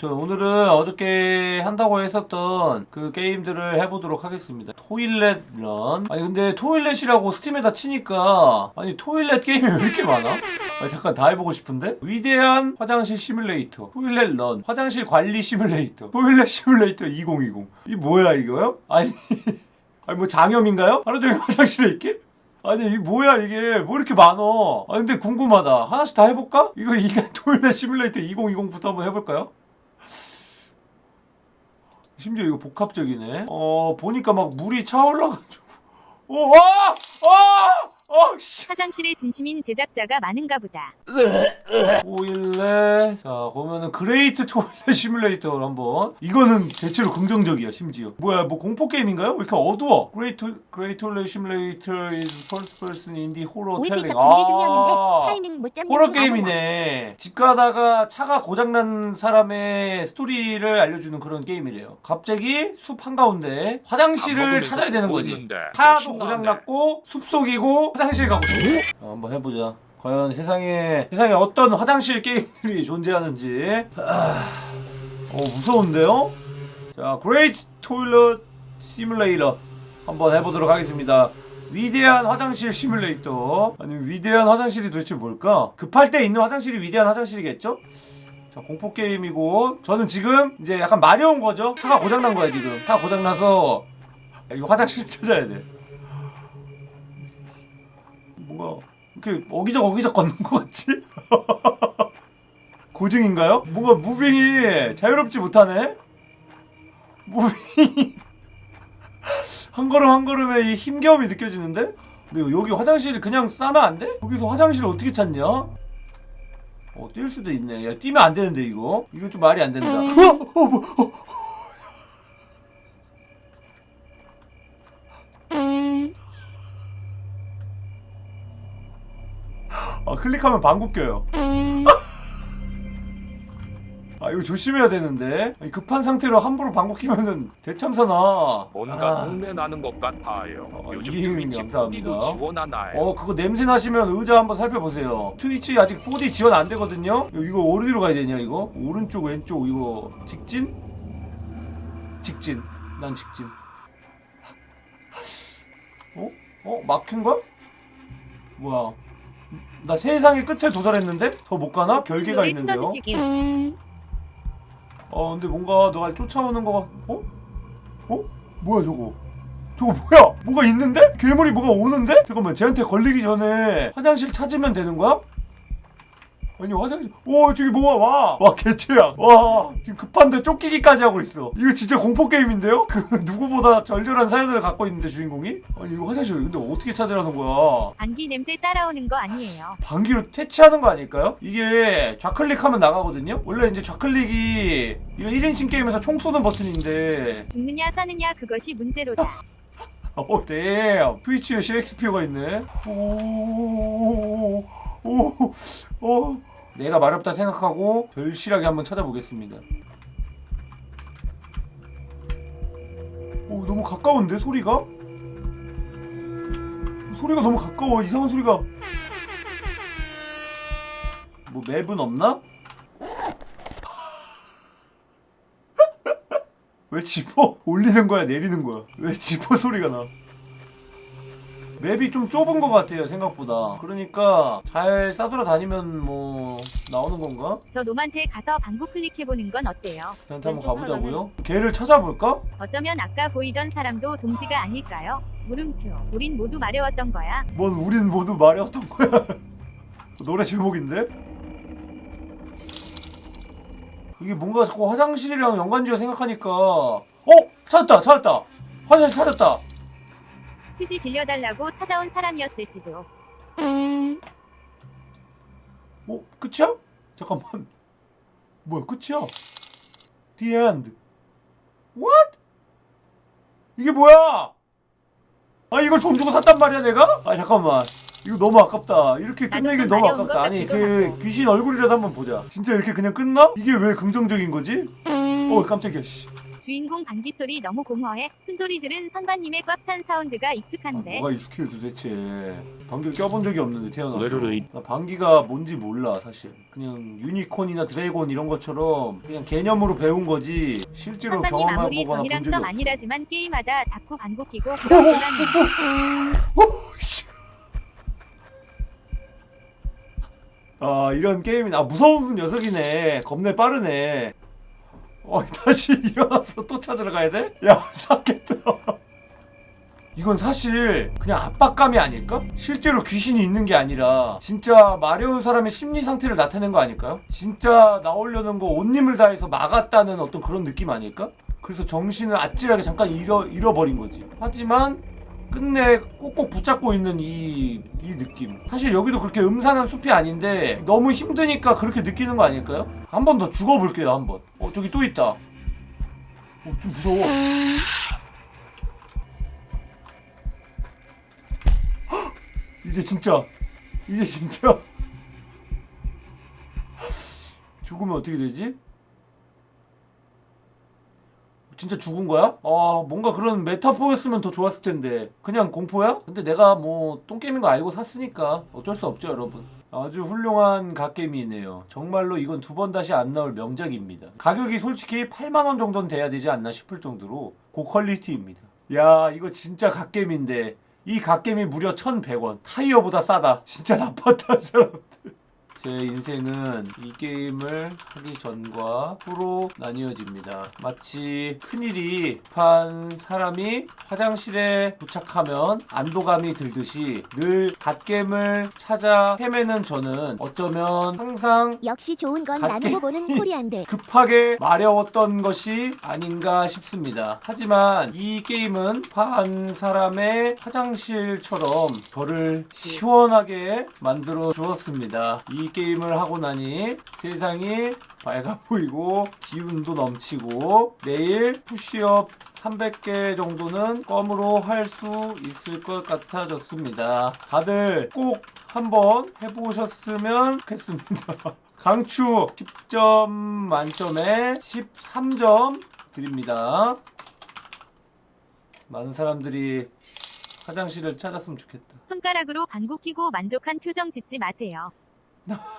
아무튼 오늘은 어저께 한다고 했었던 그 게임들을 해보도록 하겠습니다. 토일렛 런. 아니 근데 토일렛이라고 스팀에다 치니까 아니 토일렛 게임이 왜 이렇게 많아? 아니 잠깐 다 해보고 싶은데? 위대한 화장실 시뮬레이터, 토일렛 런, 화장실 관리 시뮬레이터, 토일렛 시뮬레이터 2020. 이 뭐야 이거요? 아니 아니 뭐 장염인가요? 하루 종일 화장실에 있게? 아니 이 뭐야 이게 뭐 이렇게 많어 아 근데 궁금하다 하나씩 다 해볼까? 이거 일단 토일렛 시뮬레이터 2020부터 한번 해볼까요? 심지어 이거 복합적이네 어 보니까 막 물이 차올라가지고 오, 아! 아! 아! 씨. 화장실에 진심인 제작자가 많은가 보다. 토일렛 자 그러면은 그레이트 토일렛 시뮬레이터를 한번. 이거는 대체로 긍정적이야 심지어. 뭐야 뭐 공포 게임인가요? 왜 이렇게 어두워. 그레이트 그레이트 토일렛 시뮬레이터 is first person indie horror OMP telling. 첫 준비 중이었는데 아 타이밍 못 잡는 호러 게 게임이네. 집 가다가 차가 고장난 사람의 스토리를 알려주는 그런 게임이래요. 갑자기 숲 한가운데 화장실을 찾아야 되는 거지. 차도 고장났고 숲속이고 화장실 가고 싶어. 어, 한번 해보자 과연 세상에 세상에 어떤 화장실 게임들이 존재하는지 아, 어 무서운데요? 자 그레이트 토일렛 시뮬레이터 한번 해보도록 하겠습니다 위대한 화장실 시뮬레이터 아니 위대한 화장실이 도대체 뭘까? 급할 때 있는 화장실이 위대한 화장실이겠죠? 자 공포 게임이고 저는 지금 이제 약간 마려운 거죠 차가 고장난 거야 지금 차가 고장나서 이거 화장실 찾아야 돼 뭔가 이렇게 어기적 어기적 걷는 것 같지? 고증인가요? 뭔가 무빙이 자유롭지 못하네? 무빙이 한 걸음 한 걸음에 이 힘겨움이 느껴지는데? 근데 여기 화장실 그냥 싸면 안 돼? 여기서 화장실을 어떻게 찾냐? 어, 뛸 수도 있네. 야, 뛰면 안 되는데, 이거? 이거 좀 말이 안 된다. 어, 어, 뭐, 어. 아, 클릭하면 방구 껴요. 아, 이거 조심해야 되는데. 아니, 급한 상태로 함부로 방구 끼면은 대참사나. 뭔가 아. 흉내 나는 것 같아요. 어, 요즘 이해님 트위치 감사합니다. 4D도 지원하나요? 어 그거 냄새 나시면 의자 한번 살펴보세요 트위치 아직 4D 지원 안 되거든요 이거 어디로 가야 되냐 이거 오른쪽 왼쪽 이거 직진 직진 난 직진 어? 어? 막힌 걸? 뭐야 나 세상의 끝에 도달했는데? 더 못 가나? 결계가 노래 있는데요. 어 근데 뭔가 너가 쫓아오는 거 같... 어? 어? 뭐야 저거 저거 뭐야? 뭐가 있는데? 괴물이 뭐가 오는데? 잠깐만 쟤한테 걸리기 전에 화장실 찾으면 되는 거야? 아니 화장실 오 저기 뭐야 와! 와 개최야 와 지금 급한데 쫓기기까지 하고 있어 이거 진짜 공포 게임인데요? 그 누구보다 절절한 사연을 갖고 있는데 주인공이? 아니 이거 화장실 근데 어떻게 찾으라는 거야 안기 냄새 따라오는 거 아니에요. 방귀로 퇴치하는 거 아닐까요? 이게 좌클릭하면 나가거든요? 원래 이제 좌클릭이 이런 1인칭 게임에서 총 쏘는 버튼인데 죽느냐 사느냐 그것이 문제로다. 오, 댐. 트위치에 셰익스피어가 있네. 오, 오, 오. 내가 마렵다 생각하고 절실하게 한번 찾아보겠습니다. 오, 너무 가까운데 소리가? 소리가 너무 가까워. 이상한 소리가. 뭐 맵은 없나? 왜 지퍼 올리는 거야 내리는 거야 왜 지퍼 소리가 나 맵이 좀 좁은 것 같아요 생각보다 그러니까 잘 싸돌아 다니면 뭐 나오는 건가? 저 놈한테 가서 방구 클릭해보는 건 어때요? 저한테 한번 가보자고요 걔를 찾아볼까? 어쩌면 아까 보이던 사람도 동지가 아닐까요? 물음표. 우린 모두 마려웠던 거야. 뭔 우린 모두 마려웠던 거야 노래 제목인데? 이게 뭔가 자꾸 화장실이랑 연관지어 생각하니까 어? 찾았다 찾았다 화장실 찾았다 휴지 빌려달라고 찾아온 사람이었을지도. 어? 끝이야? 잠깐만 뭐야 끝이야 The end What? 이게 뭐야 아 이걸 돈 주고 샀단 말이야 내가? 아 잠깐만 이거 너무 아깝다 이렇게 좀 너무 아깝다 것 아니 그. 귀신 얼굴이라도 한번 보자 진짜 이렇게 그냥 끝나? 이게 왜 긍정적인 거지? 어 깜짝이야 씨 주인공 방귀 소리 너무 공허해. 순돌이들은 선반님의 꽉 찬 사운드가 아, 익숙한데. 뭐가 익숙해요 도대체. 방귀 껴본 적이 없는데 태어나서. 나 방귀가 뭔지 몰라 사실. 그냥 유니콘이나 드래곤 이런 것처럼 그냥 개념으로 배운 거지. 실제로 선반님 아무리 경험해보거나 본 정이랑 적이 썸 없어. 아니라지만 게임하다 자꾸 방구 끼고 곤란해. 아 이런 게임이 아 무서운 녀석이네. 겁내 빠르네 어 다시 일어나서 또 찾으러 가야 돼? 야 삭겠다 이건 사실 그냥 압박감이 아닐까? 실제로 귀신이 있는 게 아니라 진짜 마려운 사람의 심리 상태를 나타낸 거 아닐까요? 진짜 나오려는 거 온 힘을 다해서 막았다는 어떤 그런 느낌 아닐까? 그래서 정신을 아찔하게 잠깐 잃어, 잃어버린 거지 하지만 끝내 꼭꼭 붙잡고 있는 이, 이 느낌. 사실 여기도 그렇게 음산한 숲이 아닌데 너무 힘드니까 그렇게 느끼는 거 아닐까요? 한 번 더 죽어볼게요, 한 번. 어, 저기 또 있다. 어, 좀 무서워. 헉! 이제 진짜. 이제 진짜. 죽으면 어떻게 되지? 진짜 죽은 거야? 아 뭔가 그런 메타포였으면 더 좋았을 텐데 그냥 공포야? 근데 내가 뭐 똥게임인 거 알고 샀으니까 어쩔 수 없죠 여러분 아주 훌륭한 갓게임이네요. 정말로 이건 두 번 다시 안 나올 명작입니다. 가격이 솔직히 8만원 정도는 돼야 되지 않나 싶을 정도로 고퀄리티입니다. 야 이거 진짜 갓게임인데 이 갓게임이 무려 1100원. 타이어보다 싸다. 진짜 나빴다 사람들 제 인생은 이 게임을 하기 전과 후로 나뉘어집니다. 마치 큰일이 판 사람이 화장실에 도착하면 안도감이 들듯이 늘 갓겜을 찾아 헤매는 저는 어쩌면 항상 역시 좋은 건 나누고 보는 코리안들. 급하게 마려웠던 것이 아닌가 싶습니다. 하지만 이 게임은 판 사람의 화장실처럼 저를 시원하게 만들어 주었습니다. 이 게임을 하고 나니 세상이 밝아 보이고 기운도 넘치고 내일 푸시업 300개 정도는 껌으로 할 수 있을 것 같아졌습니다. 다들 꼭 한번 해보셨으면 좋겠습니다. 강추 10점 만점에 13점 드립니다. 많은 사람들이 화장실을 찾았으면 좋겠다. 손가락으로 방구 끼고 만족한 표정 짓지 마세요. No.